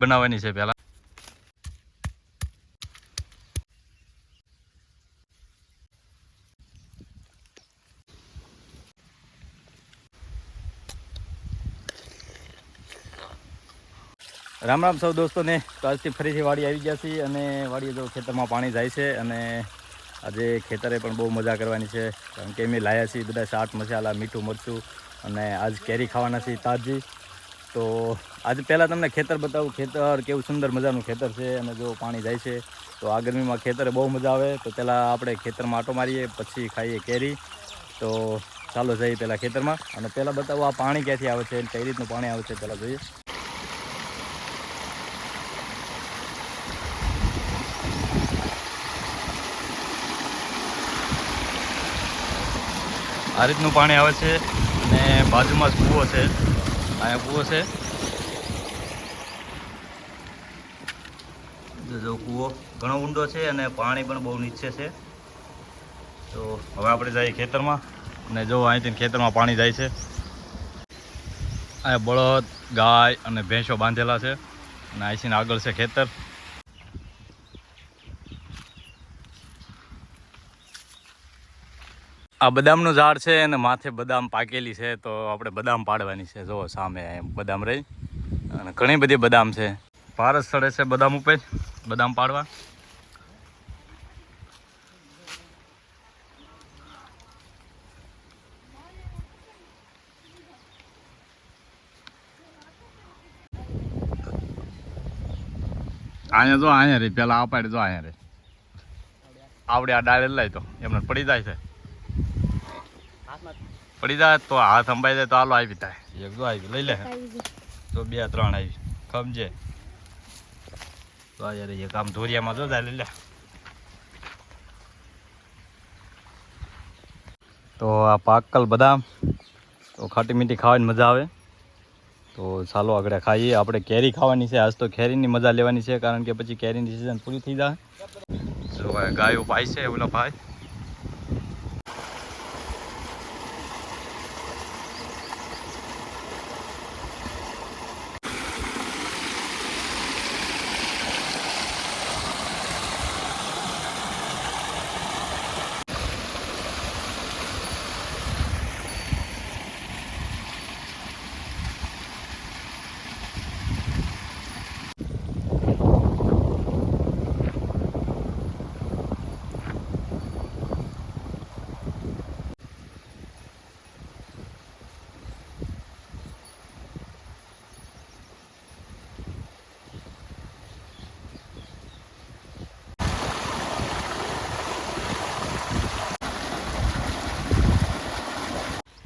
બનાવવાની છે પહેલાં. રામ રામ સૌ દોસ્તોને. તો આજથી ફરીથી વાડી આવી ગયા છીએ અને વાડીએ જો ખેતરમાં પાણી જાય છે અને આજે ખેતરે પણ બહુ મજા કરવાની છે. કારણ કે અમે લાયા છીએ બધા શાક, મસાલા, મીઠું, મરચું અને આજ કેરી ખાવાના છીએ તાજી. તો આજે પહેલાં તમને ખેતર બતાવું. ખેતર કેવું સુંદર મજાનું ખેતર છે અને જો પાણી જાય છે, તો આ ગરમીમાં ખેતરે બહુ મજા આવે. તો પહેલાં આપણે ખેતરમાં આટો મારીએ, પછી ખાઈએ કેરી. તો ચાલો જઈએ પહેલાં ખેતરમાં. અને પહેલાં બતાવું આ પાણી ક્યાંથી આવે છે કઈ રીતનું પાણી આવે છે પહેલાં જોઈએ. આ રીતનું પાણી આવે છે અને બાજુમાં જ કૂવો છે. અહીંયા કૂવો છે. જો કૂવો ઘણો ઊંડો છે અને પાણી પણ બહુ નીચે છે. તો હવે આપણે જઈએ ખેતરમાં અને જો અહીંથી ખેતરમાં પાણી જાય છે. અહીંયા બળદ, ગાય અને ભેંસો બાંધેલા છે અને અહીંથી આગળ છે ખેતર. આ બદામનું ઝાડ છે અને માથે બદામ પાકેલી છે, તો આપણે બદામ પાડવાની છે. જો સામે બદામ રહી. અને ઘણી બધી બદામ છે. ભારત સ્થળે છે બદામ ઉપર. બદામ પાડવા. અહીંયા જો અહીંયા રે. પેલા આ જો અહીંયા રે. આવડે આ ડાળે લઈ તો. એમને પડી જાય છે. પડી જાય તો હાથ અંબાઈ જાય તો હાલો આવી થાય એક જો આવી લઈ લે. તો બે ત્રણ આવી ખમજે. તો આ યાર એક આમ ધોરિયામાં જો જાય લઈ લે. તો આ પાકલ બદામ તો ખાટી મીઠી ખાવાની મજા આવે. તો ચાલો આગળ ખાઈએ. આપણે કેરી ખાવાની છે. આજ તો કેરીની મજા લેવાની છે કારણ કે પછી કેરીની સિઝન પૂરી થઈ જાય. ગાયો ભાઈ છે ઓલા ભાઈ.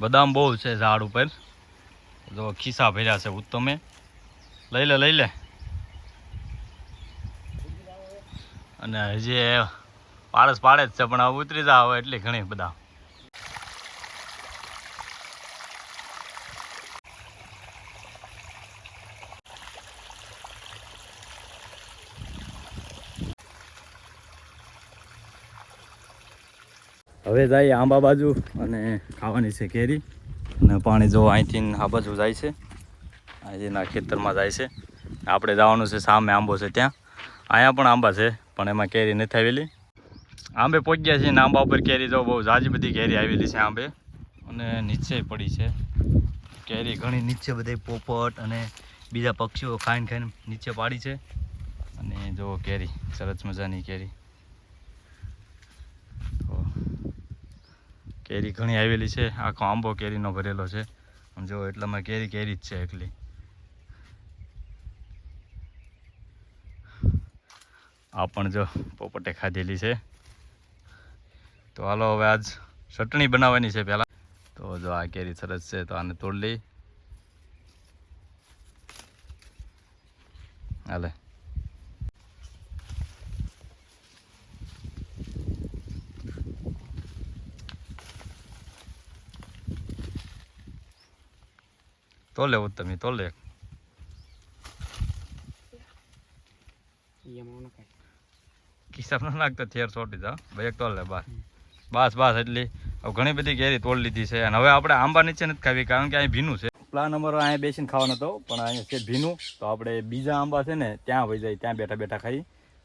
બદામ બહુ છે ઝાડ ઉપર. જો ખિસ્સા ભર્યા છે ઉત્તમે લઈ લે લઈ લે. અને હજી પારસ પાડે જ છે, પણ ઉતરી જાવ એટલી ઘણી બધા હવે જાય આંબા બાજુ અને ખાવાની છે કેરી. અને પાણી જો અહીંથી આ બાજુ જાય છે. અહીંના ખેતરમાં જાય છે. આપણે જવાનું છે સામે આંબો છે ત્યાં. અહીંયા પણ આંબા છે, પણ એમાં કેરી નથી આવેલી. આંબે પહોંચી ગયા છે અને આંબા ઉપર કેરી જો બહુ જાજી બધી કેરી આવેલી છે આંબે. અને નીચે પડી છે. કેરી ઘણી નીચે બધી પોપટ અને બીજા પક્ષીઓ ખાઈને ખાઈને નીચે પાડી છે. અને જો કેરી, સરસ મજાની કેરી. કેરી ઘણી આવેલી છે. આખો આંબો કેરીનો ભરેલો છે. જો એટલામાં કેરી કેરી જ છે એકલી. આ પણ જો પોપટે ખાધેલી છે. તો હાલો હવે આજ ચટણી બનાવવાની છે પહેલાં. તો જો આ કેરી સરસ છે, તો આને તોડી લઈ. હાલે. તોલે ઉત્તમી તોલે કિસ્સા ન નાખતો થેર સોટી દા ભાઈ એક તોલ લે બસ બસ બસ એટલી હવે ઘણી બધી કેરી તોડ લીધી છે અને હવે આપણે આંબા નીચે નથી ખાવી કારણ કે અહીં ભીનું છે પ્લાન અમારો અહીંયા બેસીને ખાવાનો હતો પણ અહીંયા છે ભીનું તો આપણે બીજા આંબા છે ને ત્યાં વહી જાય ત્યાં બેઠા બેઠા ખાઈ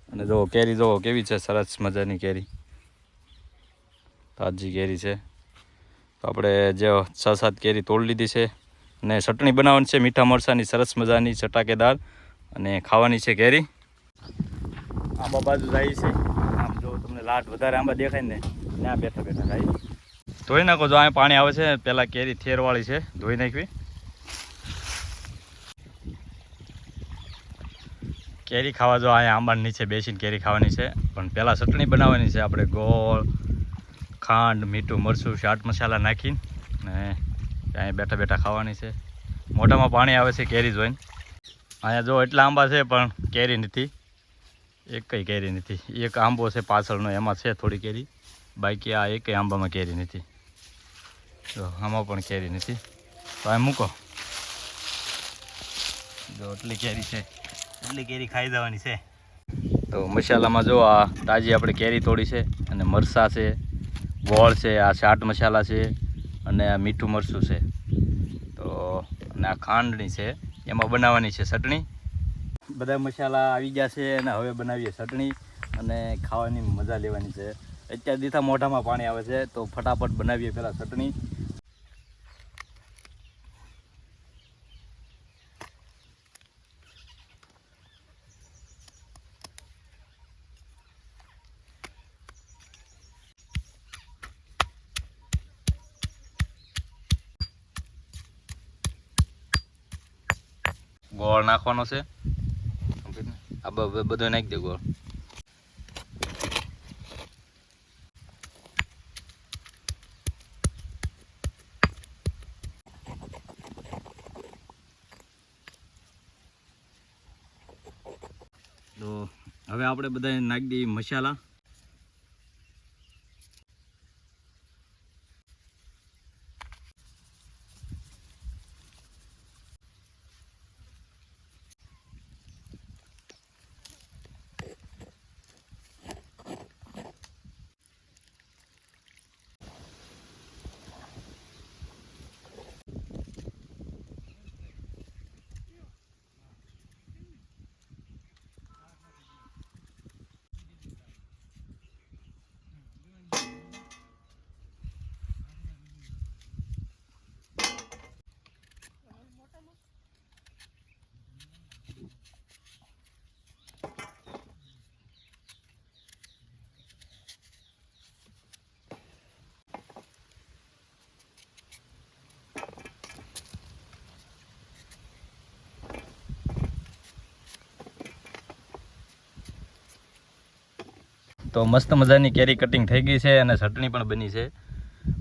અને જો કેરી જો કેવી છે સરસ મજાની કેરી તાજી કેરી છે તો આપણે જે છ સાત કેરી તોડી લીધી છે અને ચટણી બનાવવાની છે, મીઠા મરસાની સરસ મજાની ચટાકેદાર અને ખાવાની છે કેરી. આંબા બાજુ જાય છે. આમ જો તમને લાટ વધારે આંબા દેખાય ને, ત્યાં બેઠા બેઠા જાય. ધોઈ નાખો, જો અહીંયા પાણી આવે છે પહેલાં કેરી થેરવાળી છે, ધોઈ નાખવી. કેરી ખાવા જો અહીંયા આંબાની નીચે બેસીને કેરી ખાવાની છે, પણ પહેલાં ચટણી બનાવવાની છે. આપણે ગોળ, ખાંડ, મીઠું, મરચું ચાટ મસાલા નાખીને ત્યાં બેઠા બેઠા ખાવાની છે. મોઢામાં પાણી આવે છે કેરી જોઈને. અહીંયા જો એટલા આંબા છે પણ કેરી નથી. એક કંઈ કેરી નથી. એક આંબો છે પાછળનો, એમાં છે થોડી કેરી. બાકી આ એકેય આંબામાં કેરી નથી. જો, આમાં પણ કેરી નથી. તો અહીં મૂકો. જો, એટલી કેરી છે. એટલી કેરી ખાઈ દેવાની છે. તો મસાલામાં જો આ તાજી આપણે કેરી તોડી છે અને મરસા છે, ગોળ છે, આ ચાટ મસાલા છે. અને આ મીઠું મરચું છે. તો અને આ ખાંડણી છે. એમાં બનાવવાની છે ચટણી. બધા મસાલા આવી ગયા છે અને હવે બનાવીએ ચટણી અને ખાવાની મજા લેવાની છે. અત્યારે દીથા મોઢામાં પાણી આવે છે, તો ફટાફટ બનાવીએ પહેલાં ચટણી. ગોળ નાખવાનો છે. આ બધો નાખી દે ગોળ. તો હવે આપણે બધા નાખી દઈએ મસાલા. તો મસ્ત મજાની કેરી કટિંગ થઈ ગઈ છે અને ચટણી પણ બની છે.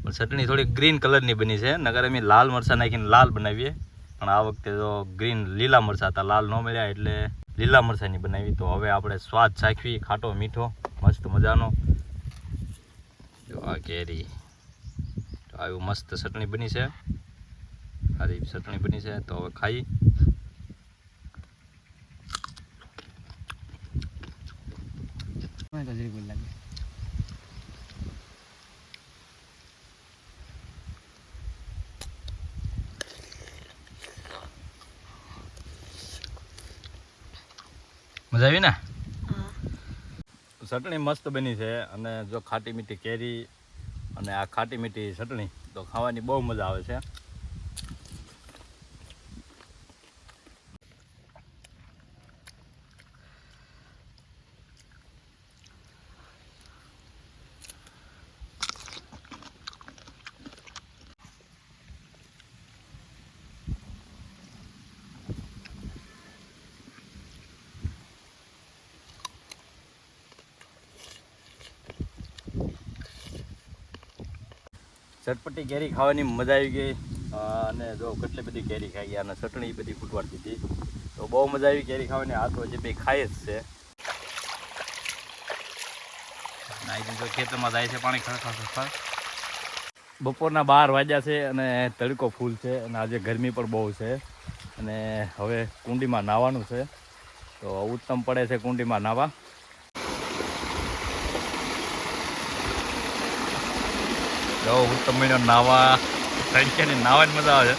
પણ ચટણી થોડી ગ્રીન કલરની બની છે નગર અમે લાલ મરચાં નાખીને લાલ બનાવીએ. પણ આ વખતે તો ગ્રીન લીલા મરચાં હતા, લાલ ન મળ્યા એટલે લીલા મરચાંની બનાવી. તો હવે આપણે સ્વાદ ચાખવી, ખાટો, મીઠો, મસ્ત મજાનો. જો આ કેરી. આવી મસ્ત ચટણી બની છે. સારી ચટણી બની છે, તો હવે ખાઈ. તો બોલ લાગે. મજા આવી ને? ચટણી મસ્ત બની છે અને જો ખાટી મીઠી કેરી અને આ ખાટી મીઠી ચટણી તો ખાવાની બહુ મજા આવે છે. ચટપટી કેરી ખાવાની મજા આવી ગઈ. અને જો કેટલી બધી કેરી ખાઈ ગયા અને ચટણી બધી ફૂટવાડી દીધી તો બહુ મજા આવી કેરી ખાવાની. આ તો હજી બે ખાય જ છે. નાઈ જો ખેતરમાં જાય છે પાણી ખર ખરખર બપોરના બાર વાગ્યા છે અને તડકો ફૂલ છે અને આજે ગરમી પણ બહુ છે. અને હવે કુંડીમાં નાહવાનું છે. તો ઉત્તમ પડે છે કુંડીમાં નાહવા જો ઉત્તમ મહિનો નાવા તડકે નાવાની મજા આવે છે.